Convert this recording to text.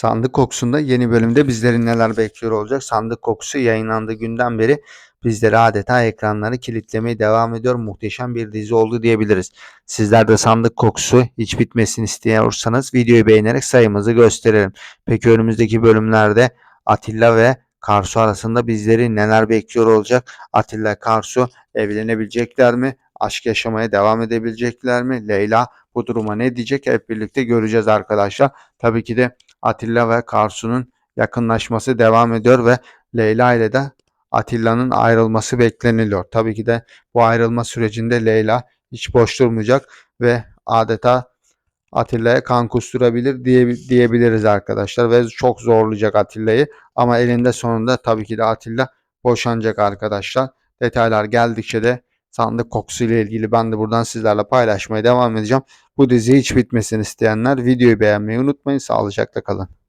Sandık Kokusu'nda yeni bölümde bizleri neler bekliyor olacak? Sandık Kokusu yayınlandığı günden beri bizleri adeta ekranları kilitlemeye devam ediyor. Muhteşem bir dizi oldu diyebiliriz. Sizler de Sandık Kokusu hiç bitmesini istiyorsanız videoyu beğenerek sayımızı gösterelim. Peki önümüzdeki bölümlerde Atilla ve Karsu arasında bizleri neler bekliyor olacak? Atilla Karsu evlenebilecekler mi? Aşk yaşamaya devam edebilecekler mi? Leyla bu duruma ne diyecek? Hep birlikte göreceğiz arkadaşlar. Tabii ki de Atilla ve Karsu'nun yakınlaşması devam ediyor ve Leyla ile de Atilla'nın ayrılması bekleniliyor. Tabii ki de bu ayrılma sürecinde Leyla hiç boş durmayacak ve adeta Atilla'ya kan kusturabilir diye, diyebiliriz arkadaşlar ve çok zorlayacak Atilla'yı ama elinde sonunda tabii ki de Atilla boşanacak arkadaşlar. Detaylar geldikçe de sandık kokusu ile ilgili ben de buradan sizlerle paylaşmaya devam edeceğim. Bu dizi hiç bitmesini isteyenler videoyu beğenmeyi unutmayın. Sağlıcakla kalın.